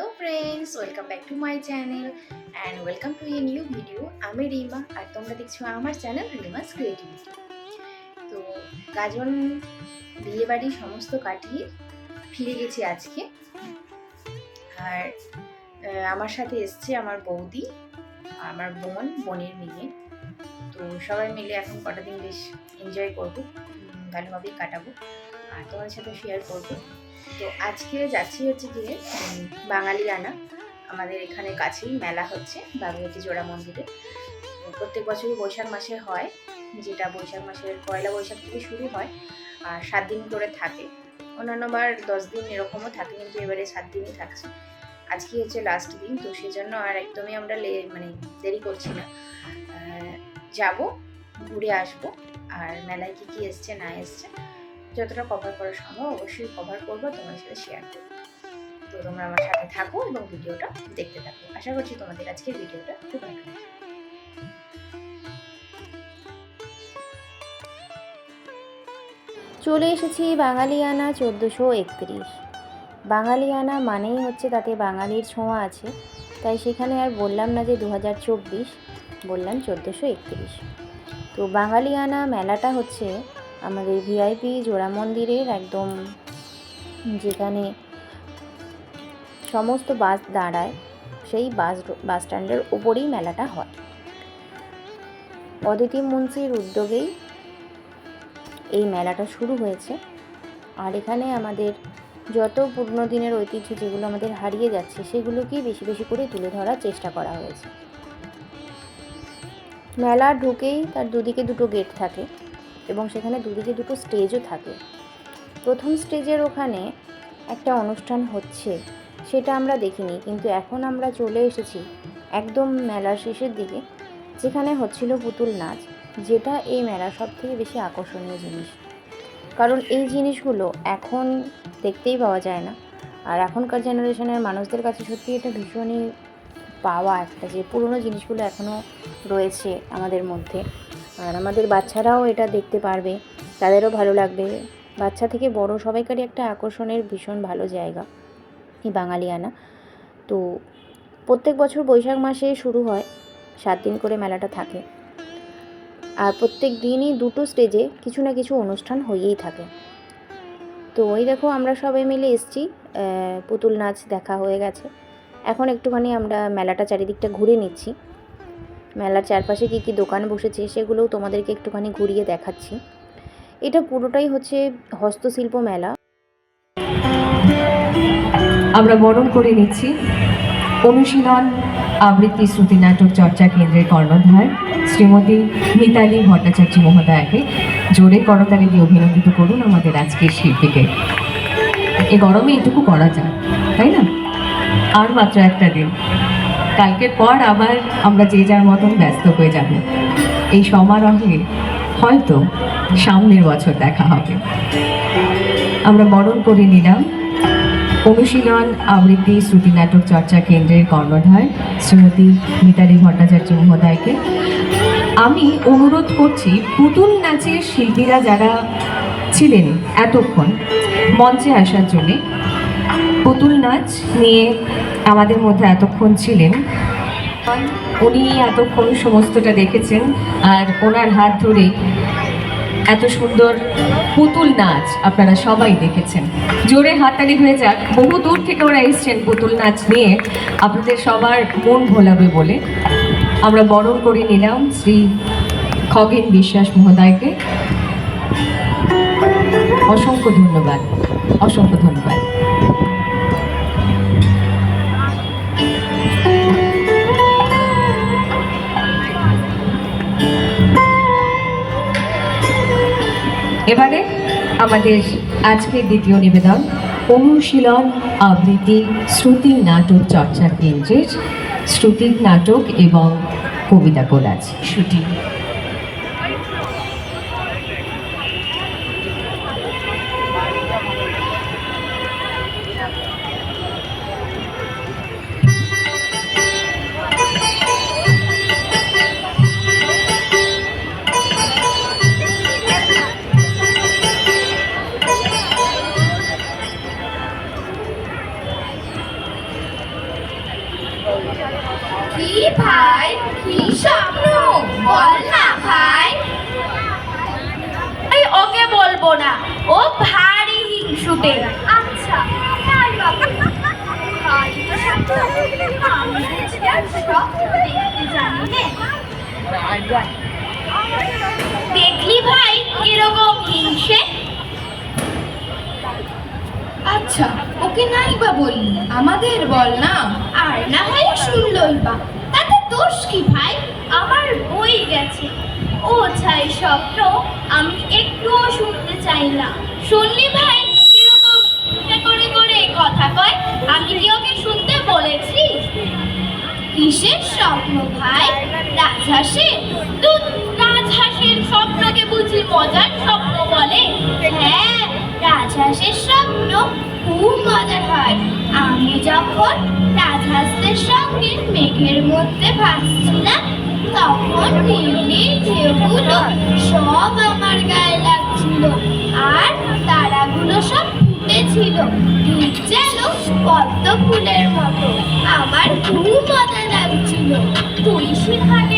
Guys welcome back to my channel and welcome to a new video আমি রিমা, আর তোমরা দেখছ আমার চ্যানেল রিমাস ক্রিয়েটিভিটি তো গাজন বিয়েবাড়ি সমস্ত কাটিয়ে ফিরে গেছি আজকে। আর আমার সাথে এসছে আমার বৌদি, আমার বোন, বোনের মেয়ে। তো সবাই মিলে এখন কটা দিন বেশ এনজয় করব ভালোভাবেই কাটাবো। আর তোমাদের সাথে শেয়ার করব। তো আজকে যাচ্ছি হচ্ছে গিয়ে বাঙালিয়ানা আমাদের এখানে কাছেই মেলা হচ্ছে বাগুয়াটি জোড়া মন্দিরে। প্রত্যেক বছরই বৈশাখ মাসে হয়, যেটা বৈশাখ মাসের পয়লা বৈশাখ থেকে শুরু হয়, আর সাত দিন করে থাকে। অন্যান্যবার দশ দিন এরকমও থাকে, কিন্তু এবারে সাত দিনই থাকছে। আজকে হচ্ছে লাস্ট দিন, তো সেজন্য আর একদমই আমরা মানে দেরি করছি না। যাব, ঘুরে আসব, আর মেলায় কী কী এসছে, না এসছে যতটা কভার করা সম্ভব অবশ্যই কভার করব তোমার সাথে শেয়ার করব। তো তোমরা আমার সাথে থাকো এবং ভিডিওটা দেখতে থাকো। আশা করছি তোমাদের আজকের ভিডিওটা খুব ভালো। চলে এসেছি বাঙালিয়ানা চোদ্দোশো একত্রিশ। বাঙালিয়ানা মানেই হচ্ছে তাতে বাঙালির ছোঁয়া আছে। তাই সেখানে আর বললাম না যে দু হাজার চব্বিশ, বললাম চোদ্দোশো একত্রিশ। তো বাঙালিয়ানা মেলাটা হচ্ছে আমাদের ভিআইপি জোড়া মন্দিরের একদম যেখানে সমস্ত বাস দাঁড়ায়, সেই বাস বাস স্ট্যান্ডের ওপরেই মেলাটা হয়। অদিতি মুন্সির উদ্যোগেই এই মেলাটা শুরু হয়েছে। আর এখানে আমাদের যত পুরনো দিনের ঐতিহ্য যেগুলো আমাদের হারিয়ে যাচ্ছে, সেগুলোকেই বেশি বেশি করে তুলে ধরার চেষ্টা করা হয়েছে। মেলা ঢুকেই তার দুদিকে দুটো গেট থাকে। এবং সেখানে দুদিকে দুটো স্টেজও থাকে। প্রথম স্টেজের ওখানে একটা অনুষ্ঠান হচ্ছে, সেটা আমরা দেখিনি, কিন্তু এখন আমরা চলে এসেছি একদম মেলার শেষের দিকে, যেখানে হচ্ছিল পুতুল নাচ, যেটা এই মেলার সব থেকে বেশি আকর্ষণীয় জিনিস। কারণ এই জিনিসগুলো এখন দেখতেই পাওয়া যায় না। আর এখনকার জেনারেশনের মানুষদের কাছে সত্যি এটা ভীষণই পাওয়া একটা যে পুরনো জিনিসগুলো এখনও রয়েছে আমাদের মধ্যে। আর আমাদের বাচ্চারাও এটা দেখতে পারবে। তাদেরও ভালো লাগবে। বাচ্চা থেকে বড় সবাইকারই একটা আকর্ষণের ভীষণ ভালো জায়গা। এই বাঙালিয়ানা তো প্রত্যেক বছর বৈশাখ মাসে শুরু হয়। সাত দিন করে মেলাটা থাকে। আর প্রত্যেক দিনই দুটো স্টেজে কিছু না কিছু অনুষ্ঠান হয়েই থাকে। তো ওই দেখো আমরা সবাই মিলে এসছি। পুতুল নাচ দেখা হয়ে গেছে। এখন একটুখানি আমরা মেলাটা চারিদিকটা ঘুরে নিচ্ছি। মেলার চারপাশে কী কী দোকান বসেছে সেগুলোও তোমাদেরকে একটুখানি ঘুরিয়ে দেখাচ্ছি। এটা পুরোটাই হচ্ছে হস্তশিল্প মেলা। আমরা বরণ করে নিচ্ছি। অনুশীলন, আবৃত্তি, শ্রুতি, নাটক, চর্চা কেন্দ্রের কর্ণধার শ্রীমতী মিতালি ভট্টাচার্য মহোদয়াকে জোরে করতালি দিয়ে অভিনন্দিত করুন আমাদের আজকের শিল্পীকে। এ গরমে এটুকু করা যায়, তাই না? আর মাত্র একটা দিন। কালকের পর আবার আমরা যে যার মতন ব্যস্ত হয়ে যাব। এই সমারোহে হয়তো সামনের বছর দেখা হবে। আমরা বরণ করে নিলাম। অনুশীলন, আবৃত্তি, শ্রুতি নাটক, চর্চা কেন্দ্রের কর্ণধার শ্রীমতী মিতালি ভট্টাচার্য মহোদয়কে। আমি অনুরোধ করছি, পুতুল নাচের শিল্পীরা যারা ছিলেন এতক্ষণ মঞ্চে আসার জন্যে, পুতুল নাচ নিয়ে আমাদের মধ্যে এতক্ষণ ছিলেন। উনি এতক্ষণ সমস্তটা দেখেছেন আর ওনার হাত ধরেই এত সুন্দর পুতুল নাচ আপনারা সবাই দেখেছেন। জোরে হাততালি হয়ে যাক। বহু দূর থেকে ওরা এসছেন পুতুল নাচ নিয়ে। আপনাদের সবার মন ভোলাবে বলে আমরা বরণ করে নিলাম শ্রী খগেন বিশ্বাস মহোদয়কে। অসংখ্য ধন্যবাদ। অসংখ্য ধন্যবাদ। এবারে আমাদের আজকের দ্বিতীয় নিবেদন অনুশীলন আবৃত্তি শ্রুতি নাটক চর্চা কেন্দ্রের শ্রুতি নাটক এবং কবিতা কোলাজ। শুটিং। কি ভাই? কি স্বপ্ন? বল না ভাই। এই ওকে বলব না। ও ভারী হিংসুটে। আচ্ছা তাই বাবা ভারী তো স্বপ্ন আমি বুঝি দেখতে জানি দেখলি ভাই কীরকম হিংসে আচ্ছা ওকে নাই বা বললি আমাদের বল না। আর না হয় শুনলই বা। তাতে দোষ কি ভাই? আমার বই গেছে। ও চাই স্বপ্ন, আমি একটুও শুনতে চাই না শুনলি ভাই? কীরকম? করে করে কথা কয়। আমি কি ওকে শুনতে বলেছি? কিসের স্বপ্ন ভাই? রাজহাঁসের? রাজহাঁসের স্বপ্নকে বুঝি মজার স্বপ্ন বলে। হ্যাঁ রাজহাঁসের স্বপ্ন খুব মজার হয়। আমি যখন রাজহাঁসদের সঙ্গে মেঘের মধ্যে ভাসছিলাম, তখন নীল নীল ঢেউগুলো সব আমার গায়ে লাগছিল আর তারাগুলো সব ফুটেছিল ঠিক যেন পদ্ম ফুলের মতো। আমার খুব মজা লাগছিল। তুলসী ঘাটে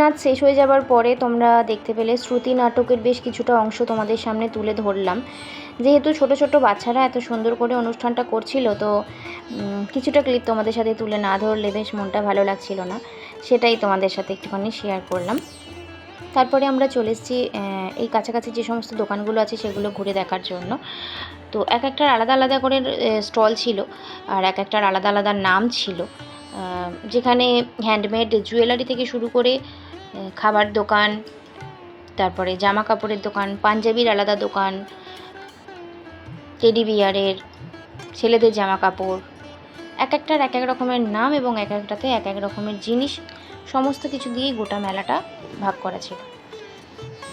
নাচ শেষ হয়ে যাবার পরে তোমরা দেখতে পেলে শ্রুতি নাটকের বেশ কিছুটা অংশ তোমাদের সামনে তুলে ধরলাম। যেহেতু ছোট ছোট বাচ্চারা এত সুন্দর করে অনুষ্ঠানটা করছিল, তো কিছুটা ক্লিপ তোমাদের সাথে তুলে না ধরলে বেশ মনটা ভালো লাগছিল না। সেটাই তোমাদের সাথে একটুখানি শেয়ার করলাম। তারপরে আমরা চলে এসেছি এই কাছাকাছি যে সমস্ত দোকানগুলো আছে সেগুলো ঘুরে দেখার জন্য। তো এক একটার আলাদা আলাদা করে স্টল ছিল আর এক একটার আলাদা আলাদা নাম ছিল। যেখানে হ্যান্ডমেড জুয়েলারি থেকে শুরু করে খাবার দোকান, তারপরে জামা কাপড়ের দোকান, পাঞ্জাবির আলাদা দোকান টেডি বিয়ারের ছেলেদের জামা কাপড় এক একটার এক এক রকমের নাম এবং এক একটাতে এক এক রকমের জিনিস, সমস্ত কিছু দিয়েই গোটা মেলাটা ভাগ করা ছিল।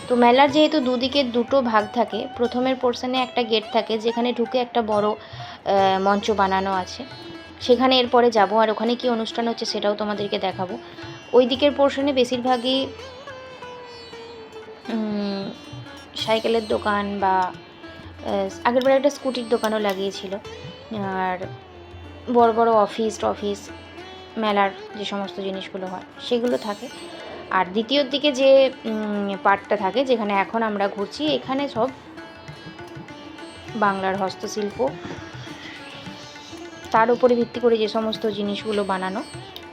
তো মেলার যেহেতু দুদিকে দুটো ভাগ থাকে, প্রথমের পোর্শনে একটা গেট থাকে, যেখানে ঢুকে একটা বড় মঞ্চ বানানো আছে। সেখানে এরপরে যাব আর ওখানে কি অনুষ্ঠান হচ্ছে সেটাও তোমাদেরকে দেখাবো। ওই দিকের পোর্শনে বেশিরভাগই সাইকেলের দোকান বা আহ, আগের বার একটা স্কুটির দোকানও লাগিয়েছিল। আর বড় বড় অফিস টফিস মেলার যে সমস্ত জিনিসগুলো হয় সেগুলো থাকে। আর দ্বিতীয় দিকে যে পার্টটা থাকে যেখানে এখন আমরা ঘুরছি এখানে সব বাংলার হস্তশিল্প তার উপরে ভিত্তি করে যে সমস্ত জিনিসগুলো বানানো,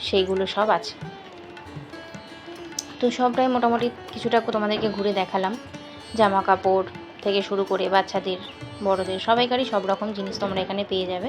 সেইগুলো সব আছে। তো সবটাই মোটামুটি কিছুটা তোমাদেরকে ঘুরে দেখালাম। জামা কাপড় থেকে শুরু করে বাচ্চাদের, বড়দের, সবাইকারই সব রকম জিনিস তোমরা এখানে পেয়ে যাবে।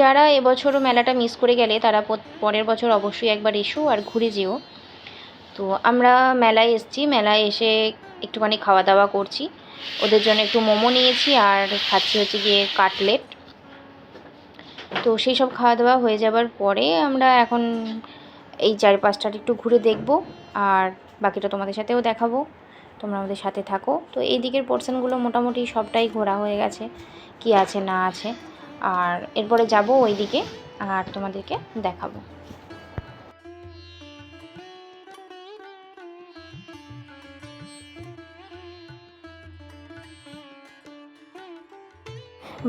যারা এবছরও মেলাটা মিস করে গেলে তারা পরের বছর অবশ্যই একবার এসো আর ঘুরে যেও। তো আমরা মেলায় এসেছি, মেলায় এসে একটুখানি খাওয়া দাওয়া করছি। ওদের জন্য একটু মোমো নিয়েছি আর খাচ্ছি হচ্ছে গিয়ে কাটলেট। তো সেই সব খাওয়া দাওয়া হয়ে যাবার পরে আমরা এখন এই চারপাশটা একটু ঘুরে দেখব আর বাকিটা তোমাদের সাথেও দেখাবো। তোমরা আমাদের সাথে থাকো। তো এই দিকের পোর্শনগুলো মোটামুটি সবটাই ঘোরা হয়ে গেছে। কি আছে না আছে। আর এরপরে যাব ওই দিকে আর তোমাদেরকে দেখাবো।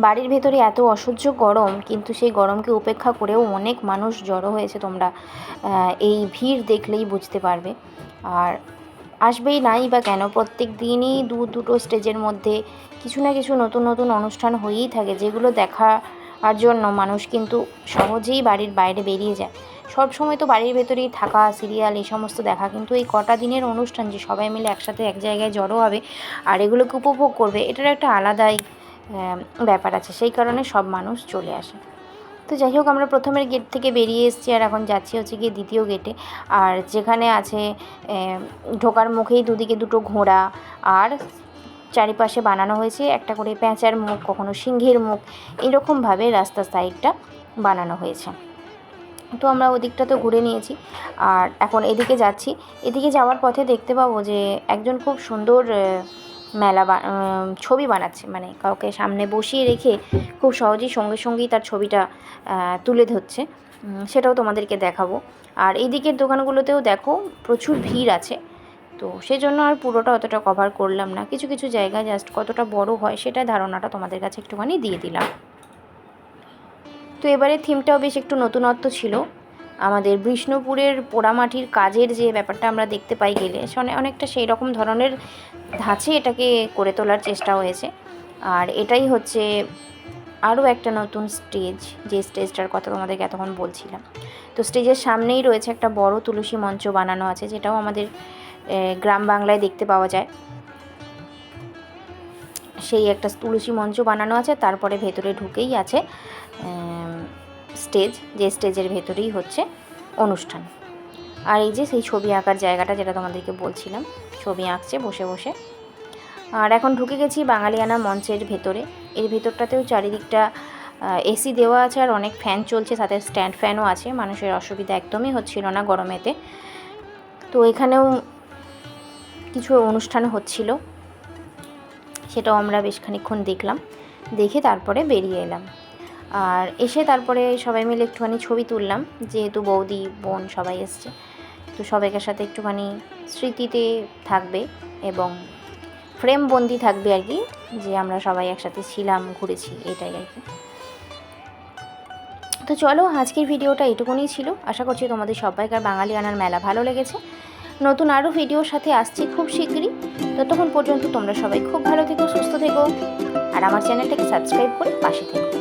বাড়ির ভেতরে এত অসহ্য গরম, কিন্তু সেই গরমকে উপেক্ষা করেও অনেক মানুষ জড়ো হয়েছে তোমরা এই ভিড় দেখলেই বুঝতে পারবে। আর আসবেই নাই বা কেন? প্রত্যেক দিনই দু, দুটো স্টেজের মধ্যে কিছু না কিছু নতুন নতুন অনুষ্ঠান হয়েই থাকে, যেগুলো দেখার জন্য মানুষ কিন্তু সহজেই বাড়ির বাইরে বেরিয়ে যায়। সব সময় তো বাড়ির ভেতরেই থাকা সিরিয়াল এই সমস্ত দেখা কিন্তু এই কটা দিনের অনুষ্ঠান যে সবাই মিলে একসাথে এক জায়গায় জড়ো হবে আর এগুলোকে উপভোগ করবে, এটার একটা আলাদাই ব্যাপার আছে। সেই কারণে সব মানুষ চলে আসে। তো যাই হোক, আমরা প্রথমের গেট থেকে বেরিয়ে এসেছি আর এখন যাচ্ছি হচ্ছে গিয়ে দ্বিতীয় গেটে আর যেখানে আছে ঢোকার মুখেই দুদিকে দুটো ঘোড়া। আর চারিপাশে বানানো হয়েছে একটা করে প্যাঁচার মুখ, কখনো সিংহের মুখ। এরকমভাবে রাস্তার সাইডটা বানানো হয়েছে। তো আমরা ওদিকটা তো ঘুরে নিয়েছি। আর এখন এদিকে যাচ্ছি। এদিকে যাওয়ার পথে দেখতে পাবো যে একজন খুব সুন্দর মেলা ছবি বানাচ্ছে। মানে কাউকে সামনে বসিয়ে রেখে খুব সহজেই সঙ্গে সঙ্গেই তার ছবিটা তুলে ধরছে। সেটাও তোমাদেরকে দেখাবো। আর এই দিকের দোকানগুলোতেও দেখো প্রচুর ভিড় আছে। তো সেজন্য আর পুরোটা অতটা কভার করলাম না। কিছু কিছু জায়গা জাস্ট কতটা বড় হয় সেটা ধারণাটা তোমাদের কাছে একটুখানি দিয়ে দিলাম। তো এবারে থিমটাও বেশ একটু নতুনত্ব ছিল। আমাদের বিষ্ণুপুরের পোড়ামাটির কাজের যে ব্যাপারটা আমরা দেখতে পাই গেলে অনেকটা সেই রকম ধরনের ধাঁচে এটাকে করে তোলার চেষ্টা হয়েছে। আর এটাই হচ্ছে আরও একটা নতুন স্টেজ, যে স্টেজটার কথা তোমাদেরকে এতক্ষণ বলছিলাম। তো স্টেজের সামনেই রয়েছে একটা বড় তুলসী মঞ্চ বানানো আছে, যেটাও আমাদের গ্রাম বাংলায় দেখতে পাওয়া যায়। সেই একটা তুলসী মঞ্চ বানানো আছে, তারপরে ভেতরে ঢুকেই আছে স্টেজ, যে স্টেজের ভেতরেই হচ্ছে অনুষ্ঠান। আর এই যে সেই ছবি আঁকার জায়গাটা যেটা তোমাদেরকে বলছিলাম, ছবি আঁকছে বসে বসে। আর এখন ঢুকে গেছি বাঙালিয়ানা মঞ্চের ভেতরে। এর ভেতরটাতেও চারিদিকটা এসি দেওয়া আছে আর অনেক ফ্যান চলছে, সাথে স্ট্যান্ড ফ্যানও আছে। মানুষের অসুবিধা একদমই হচ্ছিল না গরমেতে। তো এখানেও কিছু অনুষ্ঠান হচ্ছিল। সেটাও আমরা বেশ খানিক্ষণ দেখলাম। দেখে তারপরে বেরিয়ে এলাম। আর এসে তারপরে সবাই মিলে একটুখানি ছবি তুললাম, যেহেতু বৌদি, বোন সবাই এসছে। তো সবাইকার সাথে একটুখানি স্মৃতিতে থাকবে এবং ফ্রেম বন্দি থাকবে আর কি, যে আমরা সবাই একসাথে ছিলাম, ঘুরেছি, এটাই আর কি। তো চলো, আজকের ভিডিওটা এটুকুনি ছিল। আশা করছি তোমাদের সবাইকার বাঙালি আনার মেলা ভালো লেগেছে। নতুন আরও ভিডিওর সাথে আসছি খুব শীঘ্রই। ততক্ষণ পর্যন্ত তোমরা সবাই খুব ভালো থেকো, সুস্থ থেকো, আর আমার চ্যানেলটাকে সাবস্ক্রাইব করে পাশে থেকো।